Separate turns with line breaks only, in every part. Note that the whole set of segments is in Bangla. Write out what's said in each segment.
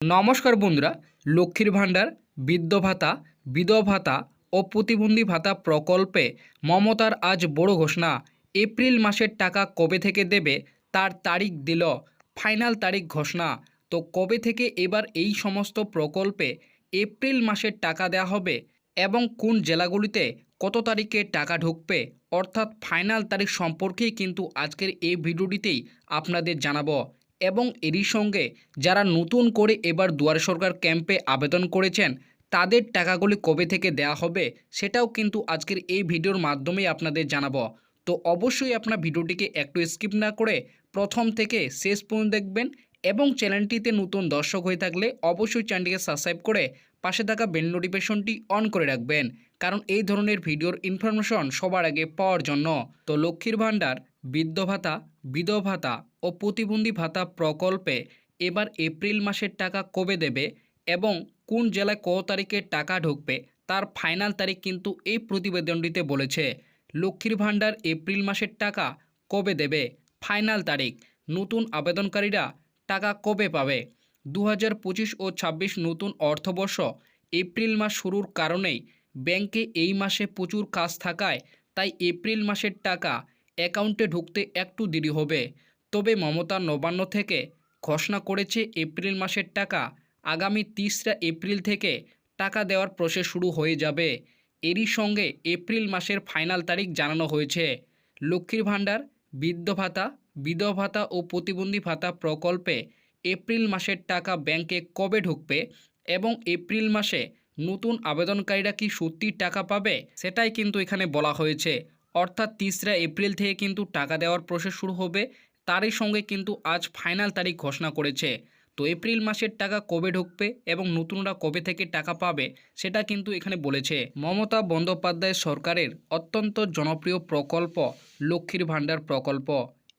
নমস্কার বন্ধুরা, লক্ষ্মীর ভাণ্ডার বৃদ্ধ ভাতা, বিধবা ভাতা ও প্রতিবন্ধী ভাতা প্রকল্পে মমতার আজ বড় ঘোষণা। এপ্রিল মাসের টাকা কবে থেকে দেবে তার তারিখ দিল ফাইনাল তারিখ ঘোষণা। তো কবে থেকে এবার এই সমস্ত প্রকল্পে এপ্রিল মাসের টাকা দেওয়া হবে এবং কোন জেলাগুলিতে কত তারিখে টাকা ঢুকবে, অর্থাৎ ফাইনাল তারিখ সম্পর্কেই কিন্তু আজকের এই ভিডিওটিতেই আপনাদের জানাব। এবং এরই সঙ্গে যারা নতুন করে এবার দুয়ার সরকার ক্যাম্পে আবেদন করেছেন, তাদের টাকাগুলি কবে থেকে দেওয়া হবে সেটাও কিন্তু আজকের এই ভিডিওর মাধ্যমেই আপনাদের জানাব। তো অবশ্যই আপনার ভিডিওটিকে একটু স্কিপ না করে প্রথম থেকে শেষ পর্যন্ত দেখবেন এবং চ্যানেলটিতে নতুন দর্শক হয়ে থাকলে অবশ্যই চ্যানেলটিকে সাবস্ক্রাইব করে পাশে থাকা বেল নোটিফিকেশনটি অন করে রাখবেন, কারণ এই ধরনের ভিডিওর ইনফরমেশন সবার আগে পাওয়ার জন্য। তো লক্ষ্মীর ভাণ্ডার বৃদ্ধ ভাতা বিধবা ভাতা ও প্রতিবন্ধী ভাতা প্রকল্পে এবার এপ্রিল মাসের টাকা কবে দেবে এবং কোন জেলায় কত তারিখে টাকা ঢুকবে তার ফাইনাল তারিখ কিন্তু এই প্রতিবেদনটিতে বলেছে। লক্ষ্মীর ভাণ্ডার এপ্রিল মাসের টাকা কবে দেবে? ফাইনাল তারিখ। নতুন আবেদনকারীরা টাকা কবে পাবে? দু হাজার পঁচিশ ও ছাব্বিশ নতুন অর্থবর্ষ এপ্রিল মাস শুরুর কারণেই ব্যাংকে এই মাসে প্রচুর কাজ থাকায় তাই এপ্রিল মাসের টাকা অ্যাকাউন্টে ঢুকতে একটু দেরি হবে। তবে মমতা নবান্ন থেকে ঘোষণা করেছে এপ্রিল মাসের টাকা আগামী তিসরা এপ্রিল থেকে টাকা দেওয়ার প্রসেস শুরু হয়ে যাবে। এরই সঙ্গে এপ্রিল মাসের ফাইনাল তারিখ জানানো হয়েছে। লক্ষ্মীর ভাণ্ডার, বৃদ্ধ ভাতা, বিধবা ভাতা ও প্রতিবন্ধী ভাতা প্রকল্পে এপ্রিল মাসের টাকা ব্যাংকে কবে ঢুকবে এবং এপ্রিল মাসে নতুন আবেদনকারীরা কি সত্যি টাকা পাবে সেটাই কিন্তু এখানে বলা হয়েছে। অর্থাৎ তিসরা এপ্রিল থেকে কিন্তু টাকা দেওয়ার প্রসেস শুরু হবে। তারই সঙ্গে কিন্তু আজ ফাইনাল তারিখ ঘোষণা করেছে। তো এপ্রিল মাসের টাকা কবে ঢুকবে এবং নতুনরা কবে থেকে টাকা পাবে, সেটা কিন্তু এখানে বলেছে। মমতা বন্দ্যোপাধ্যায় সরকারের অত্যন্ত জনপ্রিয় প্রকল্প লক্ষ্মীর ভাণ্ডার প্রকল্প।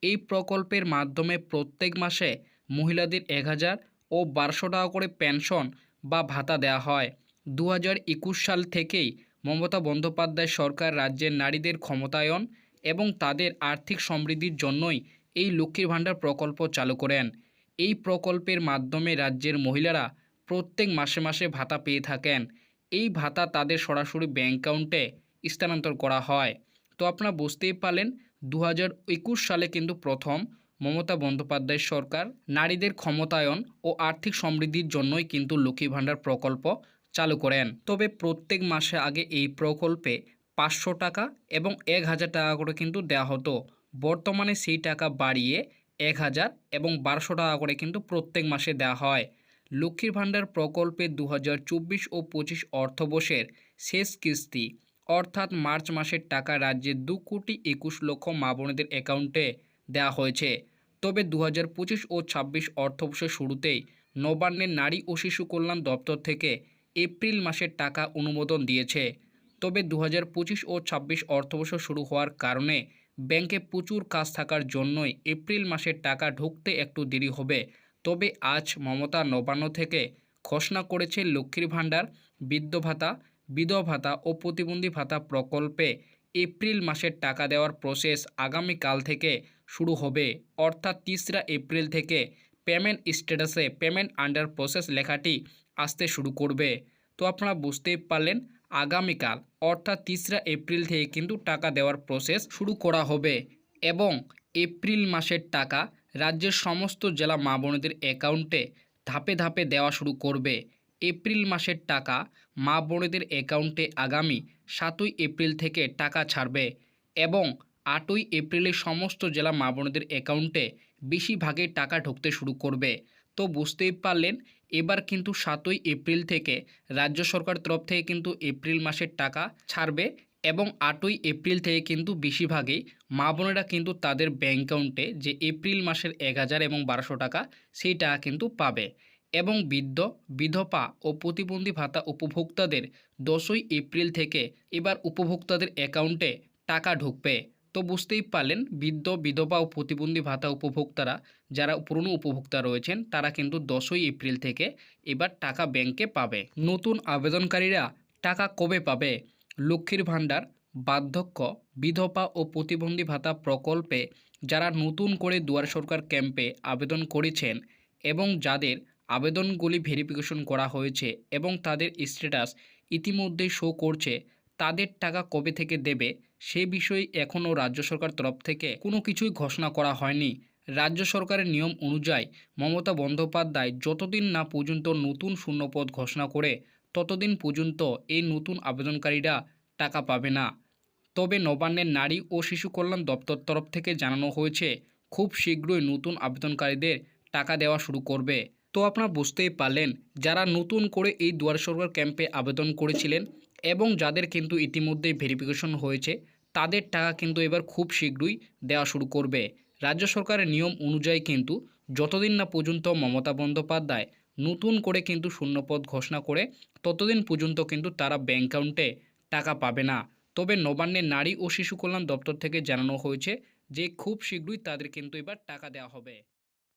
এই প্রকল্পের মাধ্যমে প্রত্যেক মাসে মহিলাদের এক হাজার ও বারোশো টাকা করে পেনশন বা ভাতা দেওয়া হয়। দু হাজার একুশ সাল থেকেই মমতা বন্দ্যোপাধ্যায় সরকার রাজ্যের নারীদের ক্ষমতায়ন এবং তাদের আর্থিক সমৃদ্ধির জন্যই এই লক্ষ্মীর ভাণ্ডার প্রকল্প চালু করেন। এই প্রকল্পের মাধ্যমে রাজ্যের মহিলারা প্রত্যেক মাসে মাসে ভাতা পেয়ে থাকেন। এই ভাতা তাদের সরাসরি ব্যাঙ্ক অ্যাকাউন্টে স্থানান্তর করা হয়। তো আপনারা বুঝতেই পারলেন দু হাজার একুশ সালে কিন্তু প্রথম মমতা বন্দ্যোপাধ্যায় সরকার নারীদের ক্ষমতায়ন ও আর্থিক সমৃদ্ধির জন্যই কিন্তু লক্ষ্মী ভাণ্ডার প্রকল্প চালু করেন। তবে প্রত্যেক মাসে আগে এই প্রকল্পে পাঁচশো টাকা এবং এক হাজার টাকা করে কিন্তু দেওয়া হতো। বর্তমানে সেই টাকা বাড়িয়ে এক হাজার এবং বারোশো টাকা করে কিন্তু প্রত্যেক মাসে দেওয়া হয়। লক্ষ্মীর ভাণ্ডার প্রকল্পে দু হাজার চব্বিশ ও পঁচিশ অর্থবর্ষের শেষ কিস্তি, অর্থাৎ মার্চ মাসের টাকা রাজ্যের দু কোটি একুশ লক্ষ মা বোনেদের অ্যাকাউন্টে দেওয়া হয়েছে। তবে দু হাজার পঁচিশ ও ছাব্বিশ অর্থবর্ষের শুরুতেই নবান্নের নারী ও শিশু কল্যাণ দপ্তর থেকে এপ্রিল মাসের টাকা অনুমোদন দিয়েছে। তবে দু ও ছাব্বিশ অর্থবর্ষ শুরু হওয়ার কারণে ব্যাংকে প্রচুর কাজ থাকার জন্যই এপ্রিল মাসের টাকা ঢুকতে একটু দেরি হবে। তবে আজ মমতা নবান্ন থেকে ঘোষণা করেছে লক্ষ্মীর ভাণ্ডার, বৃদ্ধ ভাতা, বিধবা ভাতা ও প্রতিবন্ধী ভাতা প্রকল্পে এপ্রিল মাসের টাকা দেওয়ার প্রসেস আগামীকাল থেকে শুরু হবে। অর্থাৎ তিসরা এপ্রিল থেকে পেমেন্ট স্ট্যাটাসে পেমেন্ট আন্ডার প্রসেস লেখাটি আসতে শুরু করবে। তো আপনারা বুঝতেই পারলেন, আগামীকাল, অর্থাৎ তিসরা এপ্রিল থেকে কিন্তু টাকা দেওয়ার প্রসেস শুরু করা হবে এবং এপ্রিল মাসের টাকা রাজ্যের সমস্ত জেলা মা বোনেদের অ্যাকাউন্টে ধাপে ধাপে দেওয়া শুরু করবে। এপ্রিল মাসের টাকা মা বোনেদের অ্যাকাউন্টে আগামী সাতই এপ্রিল থেকে টাকা ছাড়বে এবং আটই এপ্রিলে সমস্ত জেলা মা বোনেদের অ্যাকাউন্টে বেশিরভাগে টাকা ঢুকতে শুরু করবে। তো বুঝতেই পারলেন, এবার কিন্তু সাতই এপ্রিল থেকে রাজ্য সরকার তরফ থেকে কিন্তু এপ্রিল মাসের টাকা ছাড়বে এবং আটই এপ্রিল থেকে কিন্তু বেশিরভাগই মা বোনেরা কিন্তু তাদের ব্যাঙ্ক অ্যাকাউন্টে যে এপ্রিল মাসের এক হাজার এবং বারোশো টাকা, সেই টাকা কিন্তু পাবে। এবং বৃদ্ধ, বিধবা ও প্রতিবন্ধী ভাতা উপভোক্তাদের দশই এপ্রিল থেকে এবার উপভোক্তাদের অ্যাকাউন্টে টাকা ঢুকবে। তো বুঝতেই পারলেন, বৃদ্ধ, বিধবা ও প্রতিবন্ধী ভাতা উপভোক্তারা যারা পুরনো উপভোক্তা রয়েছেন, তারা কিন্তু দশই এপ্রিল থেকে এবার টাকা ব্যাংকে পাবে। নতুন আবেদনকারীরা টাকা কবে পাবে? লক্ষ্মীর ভাণ্ডার, বার্ধক্য, বিধবা ও প্রতিবন্ধী ভাতা প্রকল্পে যারা নতুন করে দুয়ার সরকার ক্যাম্পে আবেদন করেছেন এবং যাদের আবেদনগুলি ভেরিফিকেশন করা হয়েছে এবং তাদের স্ট্যাটাস ইতিমধ্যেই শো করছে, তাদের টাকা কবে থেকে দেবে? সে বিষয়ে এখনও রাজ্য সরকার তরফ থেকে কোনো কিছুই ঘোষণা করা হয়নি। রাজ্য সরকারের নিয়ম অনুযায়ী মমতা বন্দ্যোপাধ্যায় যতদিন না পর্যন্ত নতুন শূন্যপদ ঘোষণা করে, ততদিন পর্যন্ত এই নতুন আবেদনকারীরা টাকা পাবে না। তবে নবান্নের নারী ও শিশু কল্যাণ দপ্তর তরফ থেকে জানানো হয়েছে, খুব শীঘ্রই নতুন আবেদনকারীদের টাকা দেওয়া শুরু করবে। তো আপনারা বুঝতেই পারলেন, যারা নতুন করে এই দুয়ারে সরকার ক্যাম্পে আবেদন করেছিলেন এবং যাদের কিন্তু ইতিমধ্যেই ভেরিফিকেশন হয়েছে, তাদের টাকা কিন্তু এবার খুব শীঘ্রই দেওয়া শুরু করবে। রাজ্য সরকারের নিয়ম অনুযায়ী কিন্তু যতদিন না পর্যন্ত মমতা বন্দ্যোপাধ্যায় নতুন করে কিন্তু শূন্যপদ ঘোষণা করে, ততদিন পর্যন্ত কিন্তু তারা ব্যাঙ্ক অ্যাকাউন্টে টাকা পাবে না। তবে নবান্নের নারী ও শিশু কল্যাণ দপ্তর থেকে জানানো হয়েছে যে, খুব শীঘ্রই তাদের কিন্তু এবার টাকা দেওয়া হবে।